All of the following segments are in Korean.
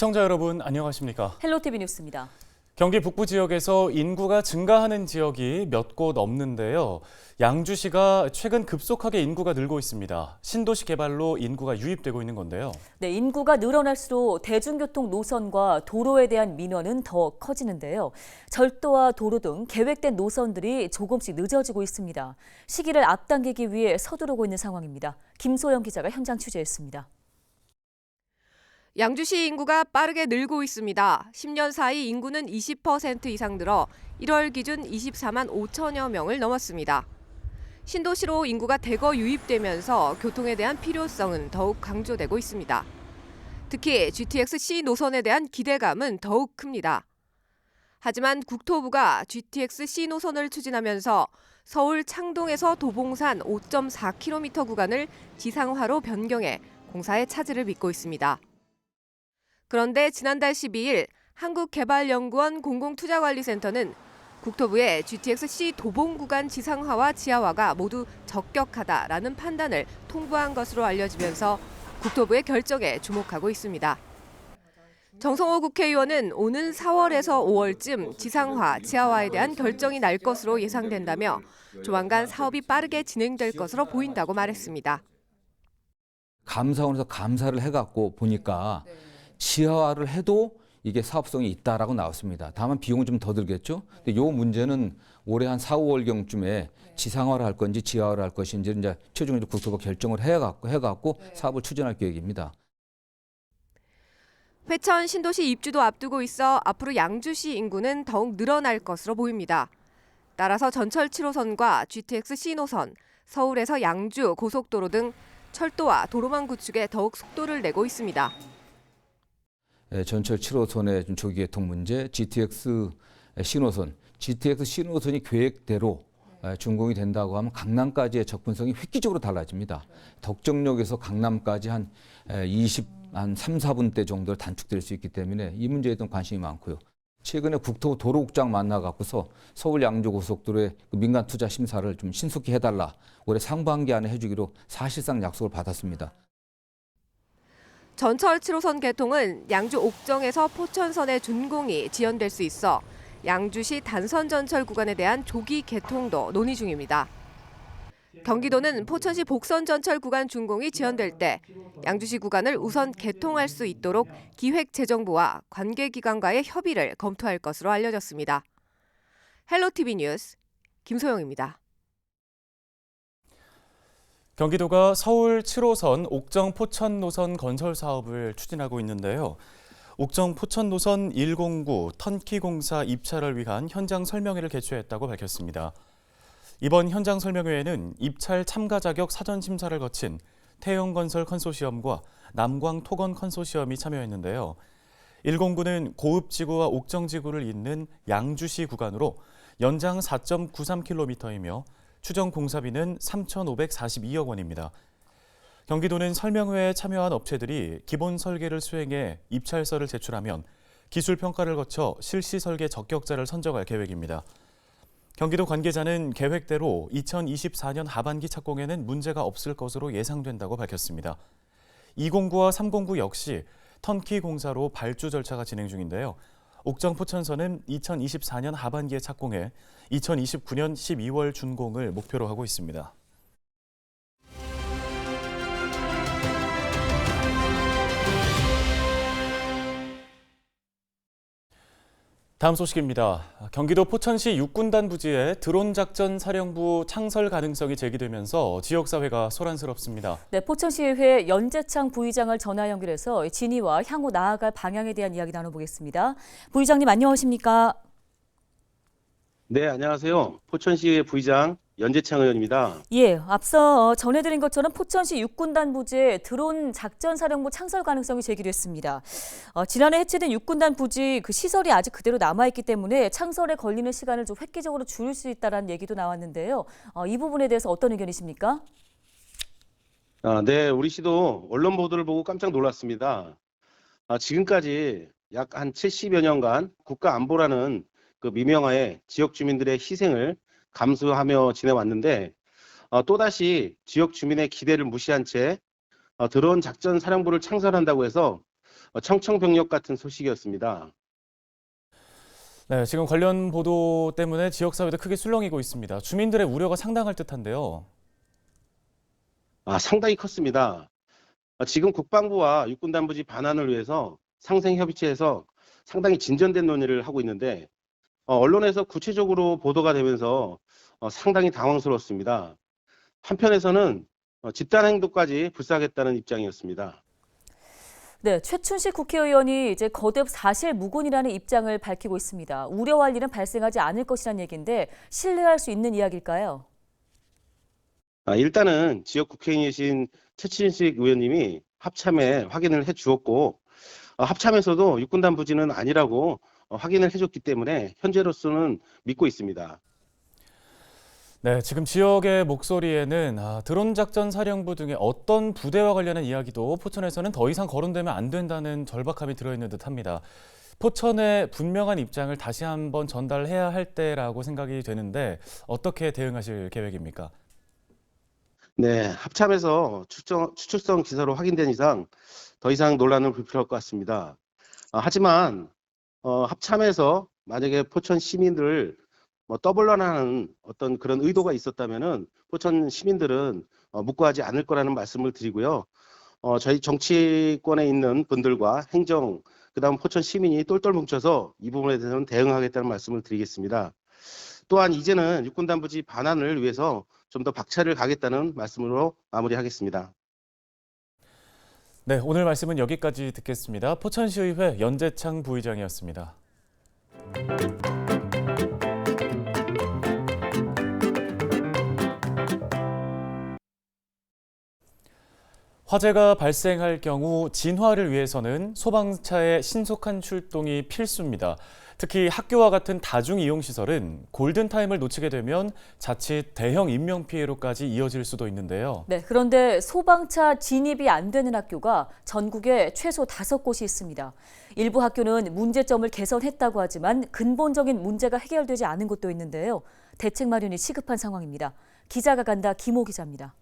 시청자 여러분 안녕하십니까? 헬로티비 뉴스입니다. 경기 북부 지역에서 인구가 증가하는 지역이 몇 곳 없는데요. 양주시가 최근 급속하게 인구가 늘고 있습니다. 신도시 개발로 인구가 유입되고 있는 건데요. 네, 인구가 늘어날수록 대중교통 노선과 도로에 대한 민원은 더 커지는데요. 절도와 도로 등 계획된 노선들이 조금씩 늦어지고 있습니다. 시기를 앞당기기 위해 서두르고 있는 상황입니다. 김소영 기자가 현장 취재했습니다. 양주시 인구가 빠르게 늘고 있습니다. 10년 사이 인구는 20% 이상 늘어 1월 기준 24만 5천여 명을 넘었습니다. 신도시로 인구가 대거 유입되면서 교통에 대한 필요성은 더욱 강조되고 있습니다. 특히 GTX-C 노선에 대한 기대감은 더욱 큽니다. 하지만 국토부가 GTX-C 노선을 추진하면서 서울 창동에서 도봉산 5.4km 구간을 지상화로 변경해 공사의 차질을 빚고 있습니다. 그런데 지난달 12일 한국개발연구원 공공투자관리센터는 국토부의 GTX-C 도봉 구간 지상화와 지하화가 모두 적격하다라는 판단을 통보한 것으로 알려지면서 국토부의 결정에 주목하고 있습니다. 정성호 국회의원은 오는 4월에서 5월쯤 지상화, 지하화에 대한 결정이 날 것으로 예상된다며 조만간 사업이 빠르게 진행될 것으로 보인다고 말했습니다. 감사원에서 감사를 해갖고 보니까 지 하화를 해도 이게 사업성이 있다라고 나왔습니다. 다만 비용은 좀 더 들겠죠. 근데 요 문제는 올해 한 4, 5월경쯤에 지상화를 할 건지 지하화를 할 것인지 이제 최종적으로 국토부가 결정을 해갖고 해갖고 사업을 추진할 계획입니다. 회천 신도시 입주도 앞두고 있어 앞으로 양주시 인구는 더욱 늘어날 것으로 보입니다. 따라서 전철 7호선과 GTX C노선, 서울에서 양주 고속도로 등 철도와 도로망 구축에 더욱 속도를 내고 있습니다. 예, 전철 7호선의 좀 조기 개통 문제, GTX 신호선, GTX 신호선이 계획대로 예, 준공이 된다고 하면 강남까지의 접근성이 획기적으로 달라집니다. 덕정역에서 강남까지 한 예, 20, 한 3, 4분대 정도 단축될 수 있기 때문에 이 문제에 대한 관심이 많고요. 최근에 국토부 도로국장 만나갖고서 서울 양주 고속도로의 그 민간 투자 심사를 좀 신속히 해달라. 올해 상반기 안에 해주기로 사실상 약속을 받았습니다. 전철 7호선 개통은 양주 옥정에서 포천선의 준공이 지연될 수 있어 양주시 단선 전철 구간에 대한 조기 개통도 논의 중입니다. 경기도는 포천시 복선 전철 구간 준공이 지연될 때 양주시 구간을 우선 개통할 수 있도록 기획재정부와 관계기관과의 협의를 검토할 것으로 알려졌습니다. 헬로티비 뉴스 김소영입니다. 경기도가 서울 7호선 옥정 포천 노선 건설 사업을 추진하고 있는데요. 옥정 포천 노선 109 턴키 공사 입찰을 위한 현장 설명회를 개최했다고 밝혔습니다. 이번 현장 설명회에는 입찰 참가 자격 사전 심사를 거친 태영건설 컨소시엄과 남광토건 컨소시엄이 참여했는데요. 109는 고읍지구와 옥정지구를 잇는 양주시 구간으로 연장 4.93km이며 추정 공사비는 3,542억 원입니다. 경기도는 설명회에 참여한 업체들이 기본 설계를 수행해 입찰서를 제출하면 기술 평가를 거쳐 실시 설계 적격자를 선정할 계획입니다. 경기도 관계자는 계획대로 2024년 하반기 착공에는 문제가 없을 것으로 예상된다고 밝혔습니다. 209와 309 역시 턴키 공사로 발주 절차가 진행 중인데요. 옥정 포천선은 2024년 하반기에 착공해 2029년 12월 준공을 목표로 하고 있습니다. 다음 소식입니다. 경기도 포천시 육군단 부지에 드론 작전 사령부 창설 가능성이 제기되면서 지역 사회가 소란스럽습니다. 네, 포천시의회 연재창 부의장을 전화 연결해서 진위와 향후 나아갈 방향에 대한 이야기 나눠보겠습니다. 부의장님 안녕하십니까? 네, 안녕하세요. 포천시의 부의장 연재창 의원입니다. 예, 앞서 전해드린 것처럼 포천시 육군단 부지에 드론 작전 사령부 창설 가능성이 제기됐습니다. 어, 지난해 해체된 육군단 부지 그 시설이 아직 그대로 남아 있기 때문에 창설에 걸리는 시간을 좀 획기적으로 줄일 수 있다는 얘기도 나왔는데요. 어, 이 부분에 대해서 어떤 의견이십니까? 아, 네, 우리 시도 언론 보도를 보고 깜짝 놀랐습니다. 아, 지금까지 약 한 70여 년간 국가 안보라는 그 미명하에 지역 주민들의 희생을 감수하며 지내왔는데 어, 또다시 지역 주민의 기대를 무시한 채 어, 드론 작전 사령부를 창설한다고 해서 어, 청청병력 같은 소식이었습니다. 네, 지금 관련 보도 때문에 지역 사회도 크게 술렁이고 있습니다. 주민들의 우려가 상당할 듯한데요. 아, 상당히 컸습니다. 아, 지금 국방부와 육군단부지 반환을 위해서 상생협의체에서 상당히 진전된 논의를 하고 있는데 어, 언론에서 구체적으로 보도가 되면서 어, 상당히 당황스러웠습니다. 한편에서는 어, 집단 행동까지 불사하겠다는 입장이었습니다. 네, 최춘식 국회의원이 이제 거듭 사실 무근이라는 입장을 밝히고 있습니다. 우려할 일은 발생하지 않을 것이라는 얘기인데 신뢰할 수 있는 이야기일까요? 아, 일단은 지역 국회의원이신 최친식 의원님이 합참에 확인을 해 주었고 어, 합참에서도 육군단 부지는 아니라고 어, 확인을 해줬기 때문에 현재로서는 믿고 있습니다. 네, 지금 지역의 목소리에는 아, 드론 작전 사령부 등의 어떤 부대와 관련한 이야기도 포천에서는 더 이상 거론되면 안 된다는 절박함이 들어있는 듯합니다. 포천의 분명한 입장을 다시 한번 전달해야 할 때라고 생각이 되는데 어떻게 대응하실 계획입니까? 네, 합참에서 추정, 추출성 기사로 확인된 이상 더 이상 논란을 불필요할 것 같습니다. 아, 하지만 어, 합참에서 만약에 포천 시민들을 뭐 떠벌러하는 어떤 그런 의도가 있었다면은 포천 시민들은 어, 묵고하지 않을 거라는 말씀을 드리고요. 어, 저희 정치권에 있는 분들과 행정 그다음 포천 시민이 똘똘 뭉쳐서 이 부분에 대해서는 대응하겠다는 말씀을 드리겠습니다. 또한 이제는 육군 단부지 반환을 위해서 좀 더 박차를 가겠다는 말씀으로 마무리하겠습니다. 네, 오늘 말씀은 여기까지 듣겠습니다. 포천시의회 연재창 부의장이었습니다. 화재가 발생할 경우 진화를 위해서는 소방차의 신속한 출동이 필수입니다. 특히 학교와 같은 다중 이용 시설은 골든 타임을 놓치게 되면 자칫 대형 인명 피해로까지 이어질 수도 있는데요. 네, 그런데 소방차 진입이 안 되는 학교가 전국에 최소 다섯 곳이 있습니다. 일부 학교는 문제점을 개선했다고 하지만 근본적인 문제가 해결되지 않은 곳도 있는데요. 대책 마련이 시급한 상황입니다. 기자가 간다 김호 기자입니다.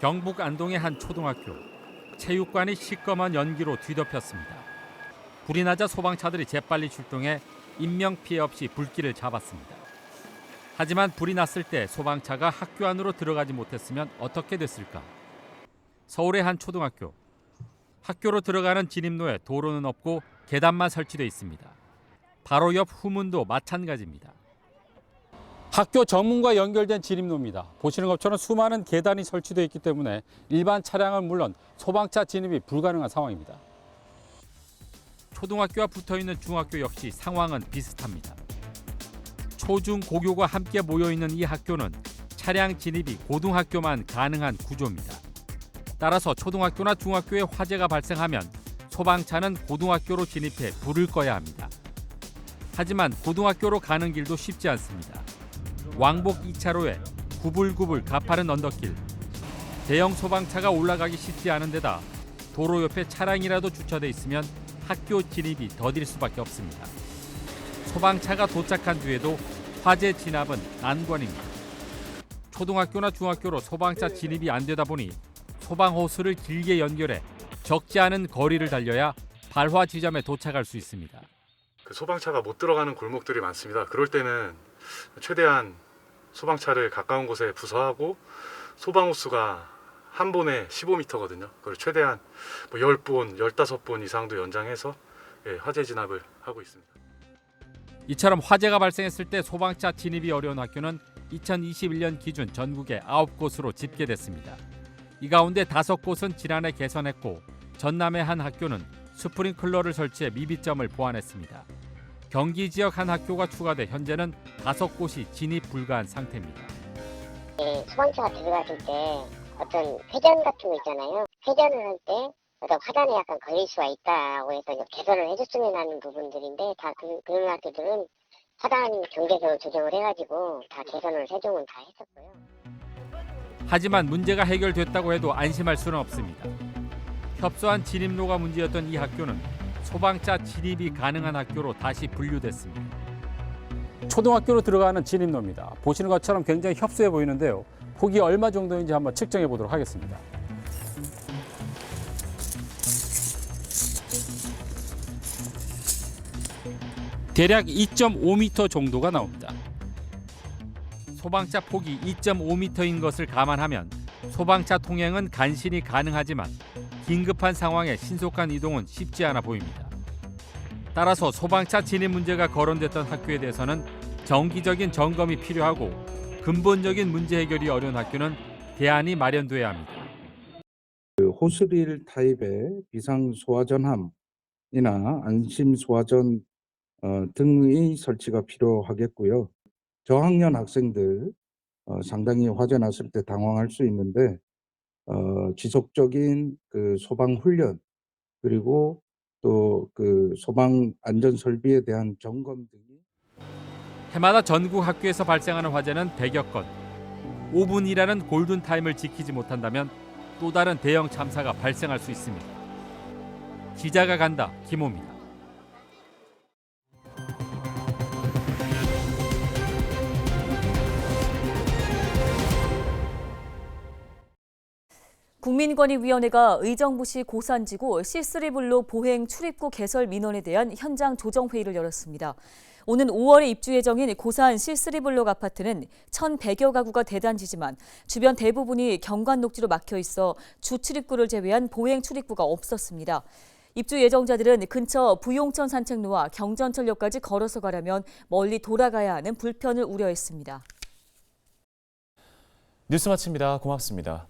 경북 안동의 한 초등학교 체육관이 시꺼먼 연기로 뒤덮였습니다. 불이 나자 소방차들이 재빨리 출동해 인명 피해 없이 불길을 잡았습니다. 하지만 불이 났을 때 소방차가 학교 안으로 들어가지 못했으면 어떻게 됐을까? 서울의 한 초등학교 학교로 들어가는 진입로에 도로는 없고 계단만 설치돼 있습니다. 바로 옆 후문도 마찬가지입니다. 학교 정문과 연결된 진입로입니다. 보시는 것처럼 수많은 계단이 설치되어 있기 때문에 일반 차량은 물론 소방차 진입이 불가능한 상황입니다. 초등학교와 붙어 있는 중학교 역시 상황은 비슷합니다. 초중 고교가 함께 모여 있는 이 학교는 차량 진입이 고등학교만 가능한 구조입니다. 따라서 초등학교나 중학교에 화재가 발생하면 소방차는 고등학교로 진입해 불을 꺼야 합니다. 하지만 고등학교로 가는 길도 쉽지 않습니다. 왕복 2차로에 구불구불 가파른 언덕길. 대형 소방차가 올라가기 쉽지 않은 데다 도로 옆에 차량이라도 주차돼 있으면 학교 진입이 더딜 수밖에 없습니다. 소방차가 도착한 뒤에도 화재 진압은 난관입니다. 초등학교나 중학교로 소방차 진입이 안 되다 보니 소방 호스를 길게 연결해 적지 않은 거리를 달려야 발화 지점에 도착할 수 있습니다. 그 소방차가 못 들어가는 골목들이 많습니다. 그럴 때는 최대한 소방차를 가까운 곳에 부서하고 소방 호수가 한 번에 15m거든요. 그걸 최대한 뭐 10번, 15번 이상도 연장해서 예, 화재 진압을 하고 있습니다. 이처럼 화재가 발생했을 때 소방차 진입이 어려운 학교는 2021년 기준 전국에 9곳으로 집계됐습니다. 이 가운데 5곳은 지난해 개선했고 전남의 한 학교는 스프링클러를 설치해 미비점을 보완했습니다. 경기 지역 한 학교가 추가돼 현재는 5곳이 진입 불가한 상태입니다. 예, 소방차가 들어갔을 때 어떤 회전 같은 거 있잖아요. 회전을 할 때 어떤 화단에 약간 걸릴 수가 있다고 해서 개선을 해줬으면 하는 부분들인데 다 그, 그런 학교들은 화단 경계선을 조정을 해가지고 다 개선을 세종은 다 했었고요. 하지만 문제가 해결됐다고 해도 안심할 수는 없습니다. 협소한 진입로가 문제였던 이 학교는 소방차 진입이 가능한 학교로 다시 분류됐습니다. 초등학교로 들어가는 진입로입니다. 보시는 것처럼 굉장히 협소해 보이는데요. 폭이 얼마 정도인지 한번 측정해 보도록 하겠습니다. 대략 2.5m 정도가 나옵니다. 소방차 폭이 2.5m인 것을 감안하면 소방차 통행은 간신히 가능하지만 긴급한 상황에 신속한 이동은 쉽지 않아 보입니다. 따라서 소방차 진입 문제가 거론됐던 학교에 대해서는 정기적인 점검이 필요하고 근본적인 문제 해결이 어려운 학교는 대안이 마련돼야 합니다. 그 호스릴 타입의 비상 소화전함이나 안심 소화전 어, 등의 설치가 필요하겠고요. 저학년 학생들 어, 상당히 화재 났을 때 당황할 수 있는데 어, 지속적인 그 소방 훈련 그리고 또 그 소방 안전 설비에 대한 점검 등이 해마다 전국 학교에서 발생하는 화재는 100여 건. 5분이라는 골든 타임을 지키지 못한다면 또 다른 대형 참사가 발생할 수 있습니다. 기자가 간다 김호입니다. 국민권익위원회가 의정부시 고산지구 C3 블록 보행 출입구 개설 민원에 대한 현장 조정 회의를 열었습니다. 오는 5월에 입주 예정인 고산 C3블록 아파트는 1,100여 가구가 대단지지만 주변 대부분이 경관 녹지로 막혀 있어 주 출입구를 제외한 보행 출입구가 없었습니다. 입주 예정자들은 근처 부용천 산책로와 경전철역까지 걸어서 가려면 멀리 돌아가야 하는 불편을 우려했습니다. 뉴스 마칩니다. 고맙습니다.